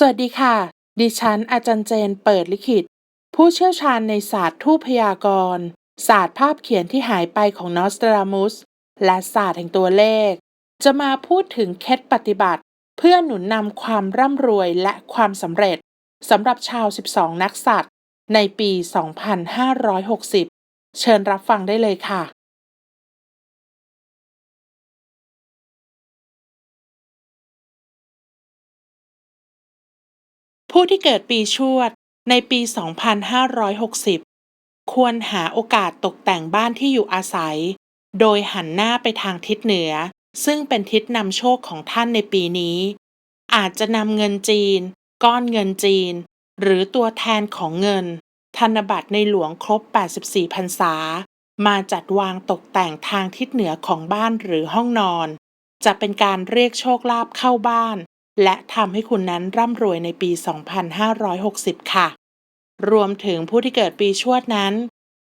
สวัสดีค่ะ ดิฉันอาจารย์เจนเปิดลิขิต ผู้เชี่ยวชาญในศาสตร์ทูพยากรณ์ศาสตร์ภาพเขียนที่หายไปของนอสตรามุส และศาสตร์แห่งตัวเลข จะมาพูดถึงเคล็ดปฏิบัติ เพื่อหนุนนำความร่ำรวยและความสำเร็จสำหรับชาว 12 นักสัตว์ในปี 2560 เชิญรับฟังได้เลยค่ะ ผู้ที่เกิดปีชวดในปี 2560 ควรหาโอกาสตกแต่งบ้านที่อยู่อาศัย โดยหันหน้าไปทางทิศเหนือ ซึ่งเป็นทิศนำโชคของท่านในปีนี้ อาจจะนำเงินจีน ก้อนเงินจีน หรือตัวแทนของเงิน ธนบัตรในหลวงครบ 84พรรษา มาจัดวางตกแต่งทางทิศเหนือของบ้านหรือห้องนอน จะเป็นการเรียกโชคลาภเข้าบ้าน และทำให้คุณนั้นร่ำรวยในปี 2560 ค่ะ รวมถึงผู้ที่เกิดปีชวดนั้น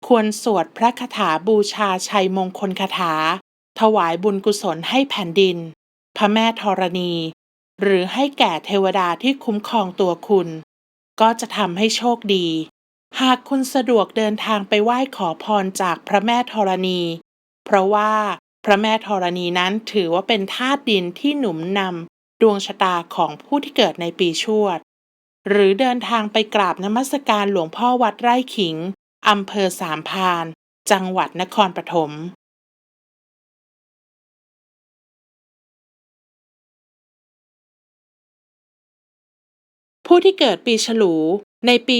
ควรสวดพระคาถาบูชาชัยมงคลคาถา ถวายบุญกุศลให้แผ่นดิน พระแม่ธรณี หรือให้แก่เทวดาที่คุ้มครองตัวคุณ ก็จะทำให้โชคดี หากคุณสะดวกเดินทางไปไหว้ขอพรจากพระแม่ธรณี เพราะว่าพระแม่ธรณีนั้นถือว่าเป็นธาตุดินที่หนุนนำ ดวงชะตาของผู้ที่เกิดในปีชวด หรือเดินทางไปกราบนมัสการหลวงพ่อวัดไร่ขิงอำเภอสามพาน จังหวัดนครปฐมผู้ที่เกิดปีฉลูในปี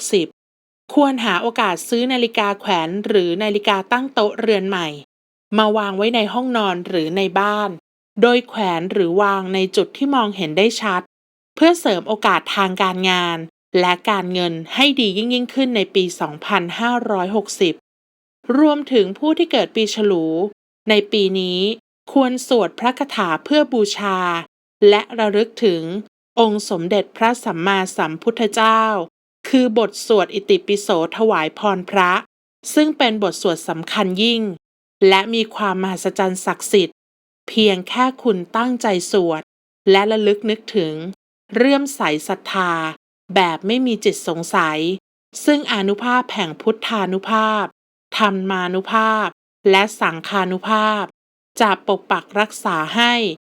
2560 ควรหาโอกาสซื้อนาฬิกาแขวนหรือนาฬิกาตั้งโต๊ะเรือนใหม่ มาวางไว้ในห้องนอนหรือในบ้าน โดยแขวนหรือวางในจุดที่มองเห็นได้ชัด เพื่อเสริมโอกาสทางการงาน และการเงินให้ดียิ่งยิ่งขึ้นในปี 2560 รวมถึงผู้ที่เกิดปีฉลู ในปีนี้ควรสวดพระคาถาเพื่อบูชา และระลึกถึงองค์สมเด็จพระสัมมาสัมพุทธเจ้า คือบทสวดอิติปิโสถวายพรพระ ซึ่งเป็นบทสวดสำคัญยิ่ง และมีความมหัศจรรย์ศักดิ์สิทธิ เพียงแค่คุณตั้งใจสวด และระลึกนึกถึง เรื่อมใสศรัทธา แบบไม่มีจิตสงสัย ซึ่งอนุภาพแห่งพุทธานุภาพ ธรรมานุภาพ และสังคานุภาพ จะปกปักรักษาให้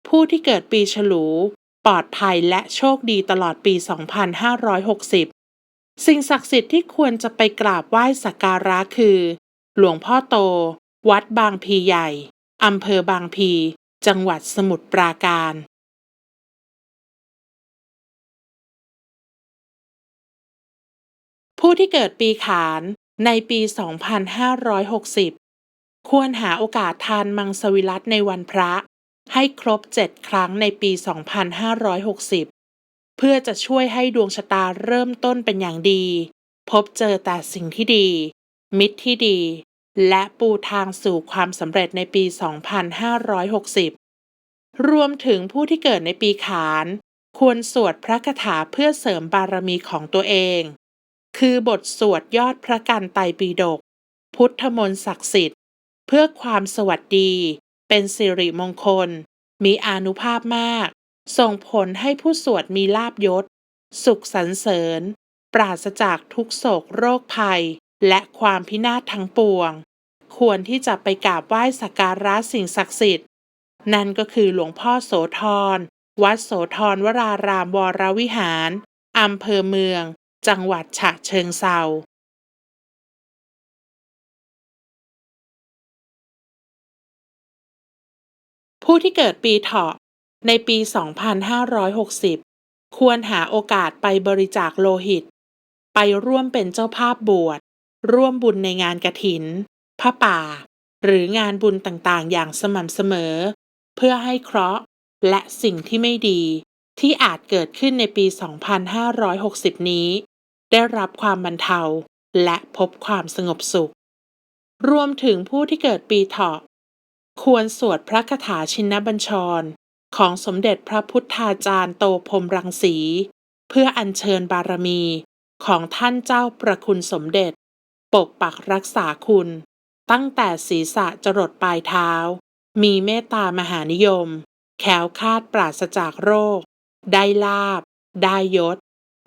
ผู้ที่เกิดปีฉลู ปลอดภัยและโชคดีตลอดปี 2560 สิ่งศักดิ์สิทธิ์ที่ควรจะไปกราบไหว้สักการะคือ หลวงพ่อโต วัดบางพีใหญ่ อำเภอบางพี จังหวัดสมุทรปราการผู้ที่เกิดปีขานในปี 2560 ควรหาโอกาสทานมังสวิรัตในวันพระ ให้ครบ7ครั้งในปี 2560 เพื่อจะช่วยให้ดวงชะตาเริ่มต้นเป็นอย่างดี พบเจอแต่สิ่งที่ดี มิตรที่ดี และปูทางสู่ความสำเร็จในปี 2560 รวมถึงผู้ที่เกิดในปีขาน ควรสวดพระคาถาเพื่อเสริมบารมีของตัวเอง คือบทสวดยอดพระกันไตรปิฎกพุทธมนต์ศักดิ์สิทธิ์ เพื่อความสวัสดี เป็นสิริมงคล มีอานุภาพมาก ส่งผลให้ผู้สวดมีลาบยศ สุขสรรเสริญ ปราศจากทุกโศกโรคภัยและความพินาศทั้งปวง ควรที่จะไปกราบไหว้สักการะสิ่งศักดิ์สิทธิ์ นั่นก็คือหลวงพ่อโสธร วัดโสธรวรารามวรวิหารอำเภอเมือง จังหวัดฉะเชิงเทราผู้ที่เกิดปีเถาะในปี 2560 ควรหาโอกาสไปบริจาคโลหิต ไปร่วมเป็นเจ้าภาพบวช ร่วมบุญในงานกระถิน ผ้าป่า หรืองานบุญต่างๆ อย่างสม่ำเสมอ เพื่อให้เคราะห์และสิ่งที่ไม่ดี ที่อาจเกิดขึ้นในปี 2560 นี้ ได้รับความบรรเทาและพบความสงบสุข รวมถึงผู้ที่เกิดปีเถาะ ควรสวดพระคาถาชินบัญชร ของสมเด็จพระพุทธาจารย์โตพรมรังสี เพื่ออัญเชิญบารมีของท่านเจ้าประคุณสมเด็จ ปกปักรักษาคุณ ตั้งแต่ศีรษะจรดปลายเท้า มีเมตตามหานิยม แขวคาดปราศจากโรค ได้ลาบ ได้ยศ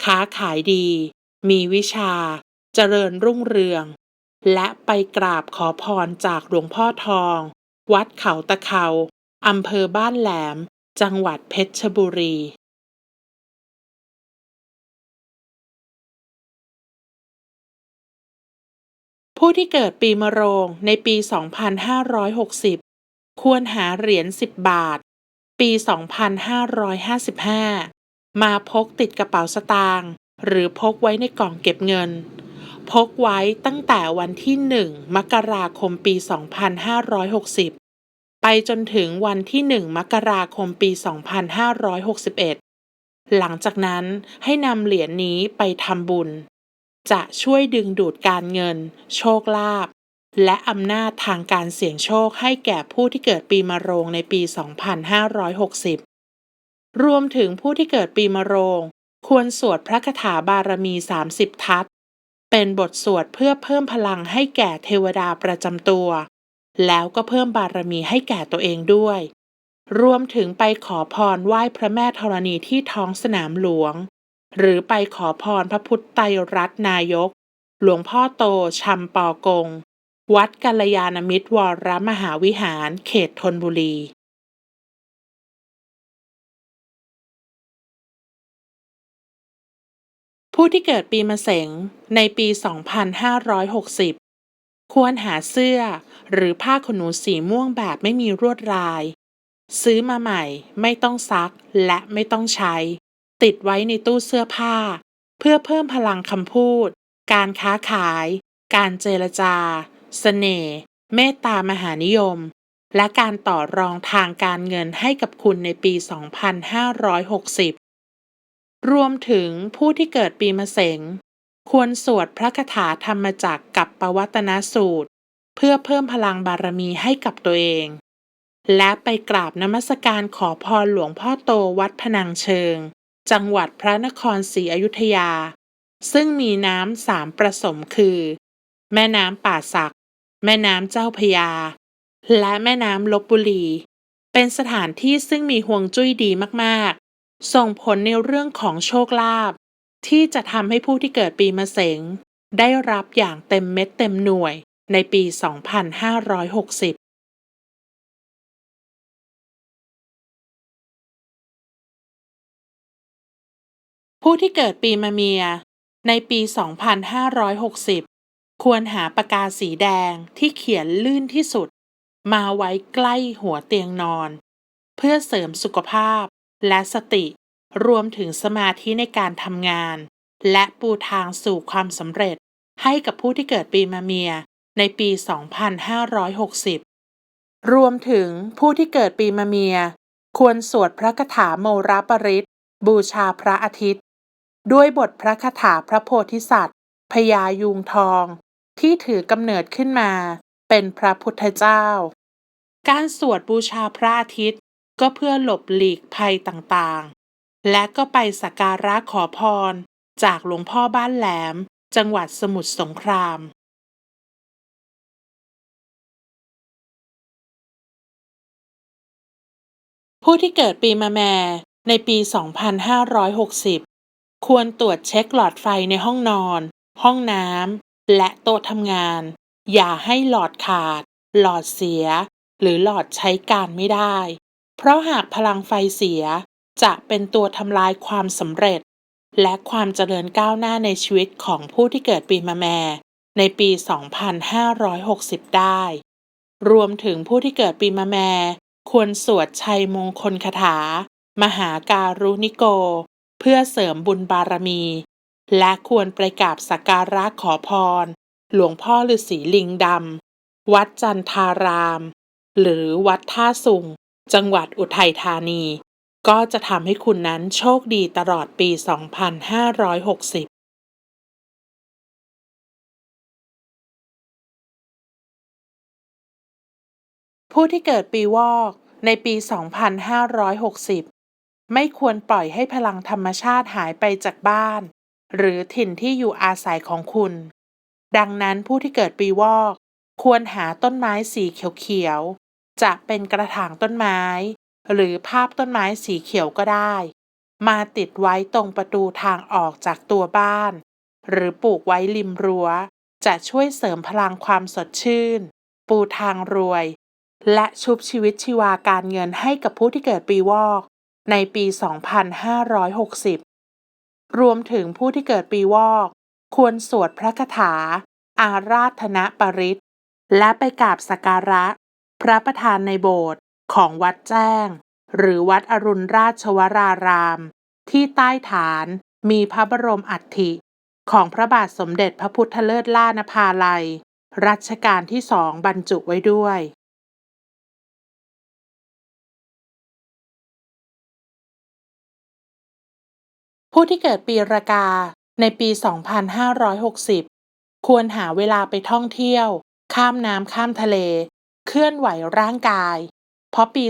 ค้าขายดี มีวิชา เจริญรุ่งเรือง และไปกราบขอพรจากหลวงพ่อทอง วัดเขาตะเขาอำเภอบ้านแหลม จังหวัดเพชรบุรี ผู้ที่เกิดปีมะโรงในปี 2560 ควรหาเหรียญ 10 บาท ปี 2555 มาพกติดกระเป๋าสตางค์หรือพกไว้ในกล่องเก็บเงิน พกไว้ตั้งแต่วันที่ 1 มกราคมปี 2560 ไปจนถึงวันที่ 1 มกราคมปี 2561 หลังจากนั้นให้นำเหรียญนี้ไปทำบุญ จะช่วยดึงดูดการเงิน โชคลาภและอำนาจทางการเสี่ยงโชคให้แก่ผู้ที่เกิดปีมะโรงในปี 2560 รวมถึงผู้ที่เกิดปีมะโรง ควรสวดพระคาถาบารมี 30 ทัศเป็นบทสวดเพื่อเพิ่มพลังให้แก่เทวดาประจำตัว แล้วก็เพิ่มบารมีให้แก่ตัวเองด้วย รวมถึงไปขอพรไหว้พระแม่ธรณีที่ท้องสนามหลวง หรือไปขอพรพระพุทธไตรรัตนายก หลวงพ่อโตชัมปอกง วัดกัลยาณมิตรวรมหาวิหาร เขตธนบุรีผู้ที่เกิดปีมะเสงในปี 2560 ควรหาเสื้อหรือผ้าขนหนูสีม่วงแบบไม่มีลวดลาย ซื้อมาใหม่ไม่ต้องซักและไม่ต้องใช้ ติดไว้ในตู้เสื้อผ้า เพื่อเพิ่มพลังคำพูด การค้าขาย การเจรจาเสน่ห์เมตตามหานิยม และการต่อรองทางการเงินให้กับคุณในปี 2560 รวมถึงผู้ที่เกิดปีมะเสงควรสวดพระคาถาธรรมจักกับปวัตนสูตร เพื่อเพิ่มพลังบารมีให้กับตัวเอง และไปกราบนมัสการขอพรหลวงพ่อโตวัดพนังเชิง จังหวัดพระนครศรีอยุธยา ซึ่งมีน้ำสามประสมคือ แม่น้ำป่าสัก แม่น้ำเจ้าพยา และแม่น้ำลบบุรี เป็นสถานที่ซึ่งมีห่วงจุ้ยดีมากๆ ส่งผลในเรื่องของโชคลาภที่จะทำให้ผู้ที่เกิดปีมะเสงได้รับอย่างเต็มเม็ดเต็มหน่วยในปี 2560 ผู้ที่เกิดปีมะเมีย ในปี 2560 ควรหาปากกาสีแดงที่เขียนลื่นที่สุด มาไว้ใกล้หัวเตียงนอน เพื่อเสริมสุขภาพและสติ รวมถึงสมาธิในการทำงาน และปูทางสู่ความสำเร็จให้กับผู้ที่เกิดปีมะเมียในปี 2560 รวมถึงผู้ที่เกิดปีมะเมีย ควรสวดพระคาถาโมราปริตบูชาพระอาทิตย์ ด้วยบทพระคาถาพระโพธิสัตว์พญายุงทอง ที่ถือกำเนิดขึ้นมา เป็นพระพุทธเจ้า การสวดบูชาพระอาทิตย์ก็เพื่อหลบหลีกภัยต่างๆ และก็ไปสักการะขอพร จากหลวงพ่อบ้านแหลม จังหวัดสมุทรสงครามผู้ที่เกิดปีมะแม่ในปี 2560 ควรตรวจเช็คหลอดไฟในห้องนอน ห้องน้ำ และโต๊ะทำงาน อย่าให้หลอดขาด หลอดเสีย หรือหลอดใช้การไม่ได้ เพราะหากพลังไฟเสีย จะเป็นตัวทำลายความสำเร็จ และความเจริญก้าวหน้าในชีวิตของผู้ที่เกิดปีมะแม่ ในปี 2560 ได้ รวมถึงผู้ที่เกิดปีมะแม่ ควรสวดชัยมงคลคาถา มหาการุณิโก เพื่อเสริมบุญบารมี และควรไปกราบสักการะขอพร หลวงพ่อฤาษีลิงดำ วัดจันทาราม หรือวัดท่าสุง จังหวัดอุทัยธานี ก็จะทำให้คุณนั้นโชคดีตลอดปี 2560ผู้ที่เกิดปีวอกในปี 2560 ไม่ควรปล่อยให้พลังธรรมชาติหายไปจากบ้าน หรือถิ่นที่อยู่อาศัยของคุณ ดังนั้นผู้ที่เกิดปีวอก ควรหาต้นไม้สีเขียวๆ จะเป็นกระถางต้นไม้ หรือภาพต้นไม้สีเขียวก็ได้ มาติดไว้ตรงประตูทางออกจากตัวบ้าน หรือปลูกไว้ริมรั้ว จะช่วยเสริมพลังความสดชื่น ปูทางรวย และชุบชีวิตชีวาการเงินให้กับผู้ที่เกิดปีวอก ในปี 2560 รวมถึงผู้ที่เกิดปีวอก ควรสวดพระคาถา อาราธนปริตและไปกราบสักการะ พระประธานในโบสถ์ของวัดแจ้ง หรือวัดอรุณราชวราราม ที่ใต้ฐานมีพระบรมอัฐิ ของพระบาทสมเด็จพระพุทธเลิศล่านภาลัย รัชกาลที่สองบรรจุไว้ด้วย ผู้ที่เกิดปีรากาในปี 2560 ควรหาเวลาไปท่องเที่ยว ข้ามน้ำข้ามทะเล เคลื่อนไหวร่างกาย เพราะปี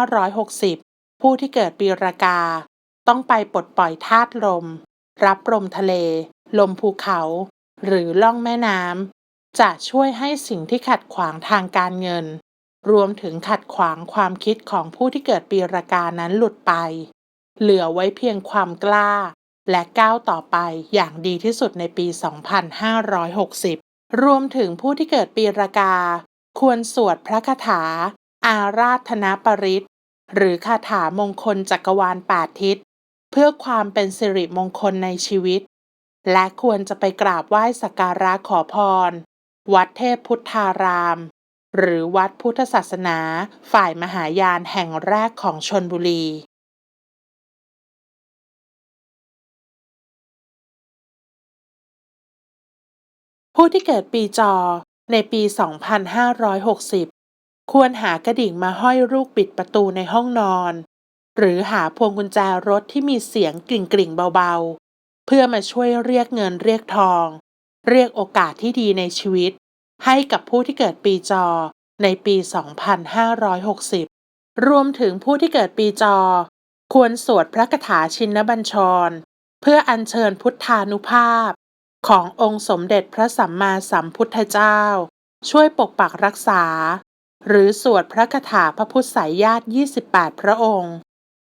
2560 ผู้ที่เกิดปีรากา ต้องไปปลดปล่อยธาตุลม รับลมทะเล ลมภูเขา หรือล่องแม่น้ำจะช่วยให้สิ่งที่ขัดขวางทางการเงิน รวมถึงขัดขวางความคิดของผู้ที่เกิดปีรากานั้นหลุดไป เหลือไว้เพียงความกล้า และก้าวต่อไปอย่างดีที่สุดในปี 2560 รวมถึงผู้ที่เกิดปีรากา ควรสวดพระคาถา อาราธนาปริตหรือคาถามงคลจักรวาลแปดทิศ เพื่อความเป็นสิริมงคลในชีวิต และควรจะไปกราบไหว้สักการะขอพร วัดเทพพุทธาราม หรือวัดพุทธศาสนา ฝ่ายมหายานแห่งแรกของชนบุรี ผู้ที่เกิดปีจอในปี 2560 ควรหากระดิ่งมาห้อยลูกปิดประตูในห้องนอน หรือหาพวงกุญแจรถที่มีเสียงกริ่งกริ่งเบาๆ เพื่อมาช่วยเรียกเงินเรียกทอง เรียกโอกาสที่ดีในชีวิต ให้กับผู้ที่เกิดปีจอในปี 2560 รวมถึงผู้ที่เกิดปีจอ ควรสวดพระคาถาชินบัญชร เพื่ออัญเชิญพุทธานุภาพ ขององค์สมเด็จพระสัมมาสัมพุทธเจ้า ช่วยปกปักรักษา หรือสวดพระคาถาพระพุทธสายญาติ 28 พระองค์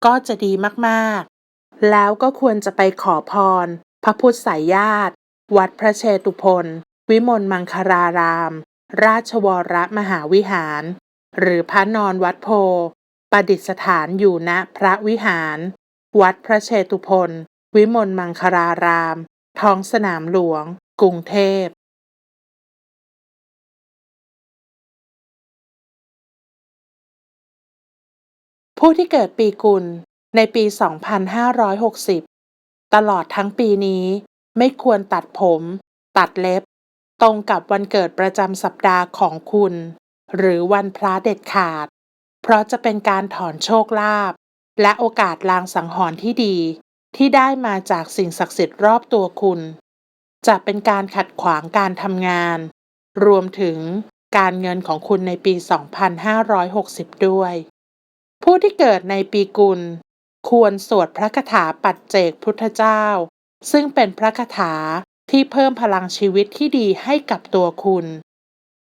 ก็จะดีมากๆ แล้วก็ควรจะไปขอพร พระพุทธสายญาติ วัดพระเชตุพนวิมลมังคาราราม ราชวรมหาวิหาร หรือพระนอนวัดโพประดิษฐานอยู่ณพระวิหาร วัดพระเชตุพนวิมลมังคาราราม ท้องสนามหลวง กรุงเทพผู้ที่เกิดปีกุลในปี 2560 ตลอดทั้งปีนี้ไม่ควรตัดผม ตัดเล็บ ตรงกับวันเกิดประจำสัปดาห์ของคุณ หรือวันพระเด็ดขาด เพราะจะเป็นการถอนโชคลาภและโอกาสลางสังหรณ์ที่ดี ที่ได้มาจากสิ่งศักดิ์สิทธิ์รอบตัวคุณ จะเป็นการขัดขวางการทำงาน รวมถึงการเงินของคุณในปี 2560 ด้วย ผู้ที่เกิดในปีกุล ควรสวดพระคาถาปัจเจกพุทธเจ้า ซึ่งเป็นพระคาถาที่เพิ่มพลังชีวิตที่ดีให้กับตัวคุณ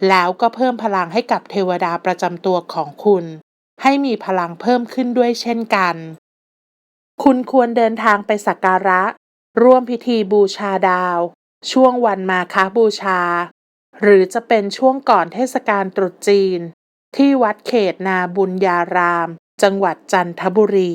แล้วก็เพิ่มพลังให้กับเทวดาประจำตัวของคุณ ให้มีพลังเพิ่มขึ้นด้วยเช่นกัน คุณควรเดินทางไปสักการะ ร่วมพิธีบูชาดาว ช่วงวันมาคบูชา หรือจะเป็นช่วงก่อนเทศกาลตรุษจีน ที่วัดเขตนาบุญญาราม จังหวัดจันทบุรี